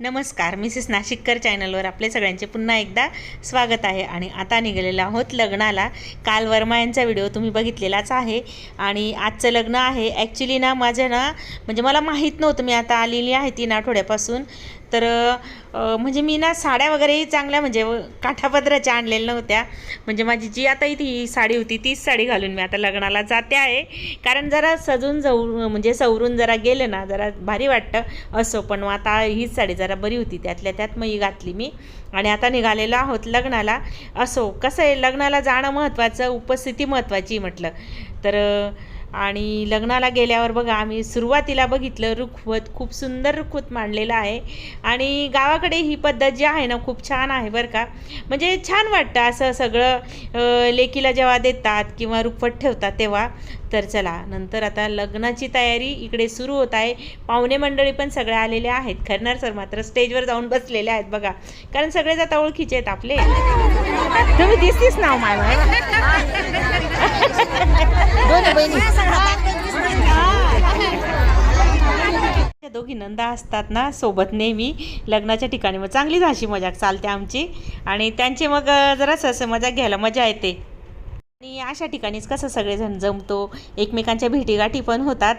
नमस्कार मिसेस नाशिककर चॅनलवर आपले सगळ्यांचे पुन्हा एकदा स्वागत आहे. आणि आता निघालेलो आहोत लग्नाला. काल वर्मा यांचा व्हिडिओ तुम्ही बघितलेलाच आहे. आणि आजचं लग्न आहे. ॲक्च्युली ना माझं ना म्हणजे मला माहीत नव्हतं मी आता आलेली आहे तीन आठवड्यापासून. तर म्हणजे मी ना साड्या वगैरेही चांगल्या म्हणजे काठापदराच्या आणलेल्या नव्हत्या. म्हणजे माझी जी आता ती साडी होती तीच साडी घालून मी आता लग्नाला जाते आहे. कारण जरा सजून जाऊ म्हणजे सवरून जरा गेलं ना जरा भारी वाटतं असो. पण मग आता हीच साडी जरा बरी होती त्यातल्या त्यात मग ही घातली मी. आणि आता निघालेलो आहोत लग्नाला. असो कसं आहे लग्नाला जाणं महत्त्वाचं उपस्थिती महत्त्वाची म्हटलं. तर आणि लग्नाला गेल्यावर बघा आम्ही सुरुवातीला बघितलं रुखवत खूप सुंदर रुखवत मांडलेलं आहे. आणि गावाकडे ही पद्धत जी आहे ना खूप छान आहे बरं का. म्हणजे छान वाटतं असं सगळं लेकीला जेव्हा देतात किंवा रुखवत ठेवतात तेव्हा. तर चला नंतर आता लग्नाची तयारी इकडे सुरू होत आहे. पाहुणे मंडळी पण सगळ्या आलेले आहेत. खरणार सर मात्र स्टेजवर जाऊन बसलेले आहेत बघा. कारण सगळेच आता ओळखीचे आहेत आपले. तुम्ही दिसतीस नाव माय. दोन्ही बहिणी. दोघी नंदा असतात ना सोबत नेहमी. लग्नाच्या ठिकाणी मग चांगलीच अशी मजाक चालते आमची. आणि त्यांची मग जरा जरासं असं मजाक घ्यायला मजा येते. आणि अशा ठिकाणीच कसं सगळेजण जमतो. एकमेकांच्या भेटीगाठी पण होतात.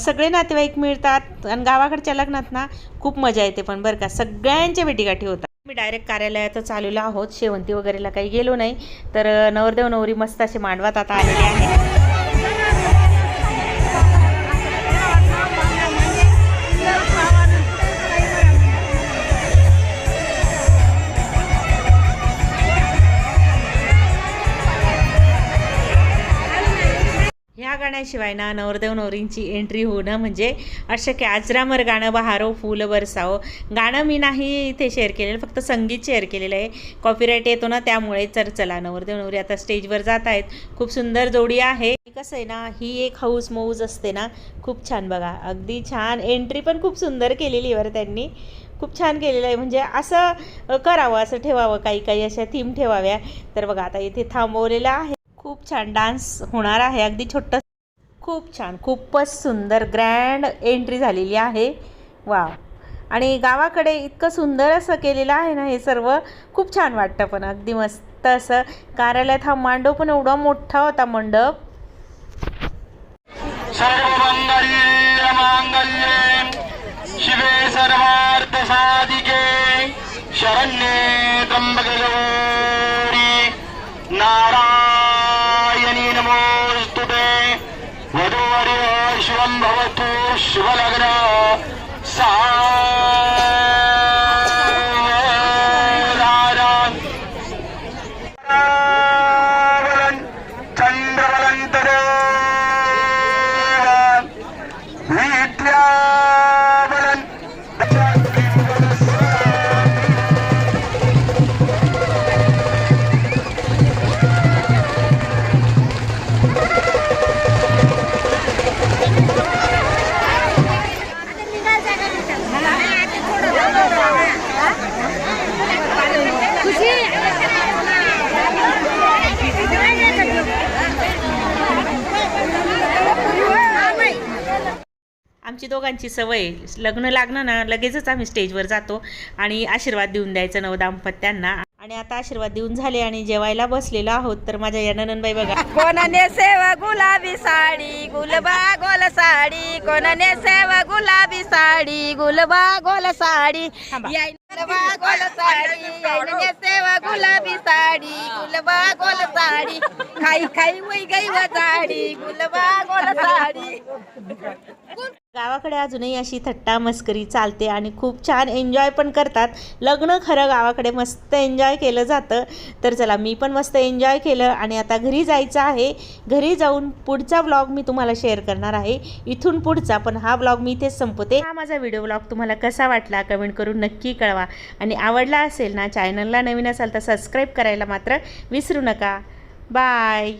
सगळे नातेवाईक मिळतात. आणि गावाकडच्या लग्नात ना खूप मजा येते पण बरं का सगळ्यांच्या भेटीगाठी होतात. मी डायरेक्ट कार्यालयातच आलेलो आहोत. शेवंती वगैरेला काही गेलो नाही. तर नवरदेव नवरी मस्त असे मांडवात आता आलेले आहेत. या गाण्याशिवाय ना नवरदेव नवरींची एंट्री होणं म्हणजे अशक्य. आजरामर गाणं बहारो फुल बरसावं. गाणं मी नाही इथे शेअर केलेलं फक्त संगीत शेअर केलेलं आहे. कॉपीराईट येतो ना त्यामुळे तर चला नवरदेव नवरी आता स्टेजवर जात आहेत. खूप सुंदर जोडी आहे. कसं आहे ना ही एक हाऊस मौज असते ना खूप छान बघा. अगदी छान एंट्री पण खूप सुंदर केलेली आहे बरं त्यांनी. खूप छान केलेलं आहे. म्हणजे असं करावं असं ठेवावं काही काही अशा थीम ठेवाव्या. तर बघा आता इथे थांबवलेलं आहे. खूप छान डान्स होणार आहे. अगदी छोटं खूप छान खूपच सुंदर ग्रँड एंट्री झालेली आहे. वा आणि गावाकडे इतकं सुंदर असं केलेलं आहे ना हे सर्व खूप छान वाटतं पण. अगदी मस्त असं कार्यालयात हा मांडव पण एवढा मोठा होता मंडप. शिवे सर्वार्थ साधिके. शरण्ये वधूवर्य शिवं भवतु शुभलग्न सा आमची दोघांची सवय लग्न लागणं ना लगेचच आम्ही स्टेजवर जातो आणि आशीर्वाद देऊन द्यायचं नवदाम्पत्यांना आणि आता आशीर्वाद देऊन झाले आणि जेवायला बसलेलो आहोत तर माझ्या या नननबाई बघा. कोणाने सेव गुलाबी साडी गुलबा गोल साडी? कोणाने सेव गुलाबी साडी गुलबा गोल साडी? गुलबा गोल साडी सेव गुलाबी साडी गुलबा गोल साडी. खाई खाई वै गई गुलबा गोल साडी. गावाकडे अजूनही अशी थट्टा मस्करी चालते आणि खूप छान एन्जॉय पण करतात. लग्न खरं गावाकडे मस्त एन्जॉय केलं जातं. तर चला मी पण मस्त एन्जॉय केलं आणि आता घरी जायचं आहे. घरी जाऊन पुढचा व्लॉग मी तुम्हाला शेअर करणार आहे. इथून पुढचा पण हा व्लॉग मी इथेच संपवते. हा माझा व्हिडिओ व्लॉग तुम्हाला कसा वाटला कमेंट करून नक्की कळवा. आणि आवडला असेल ना चॅनलला नवीन असाल तर सबस्क्राईब करायला मात्र विसरू नका. बाय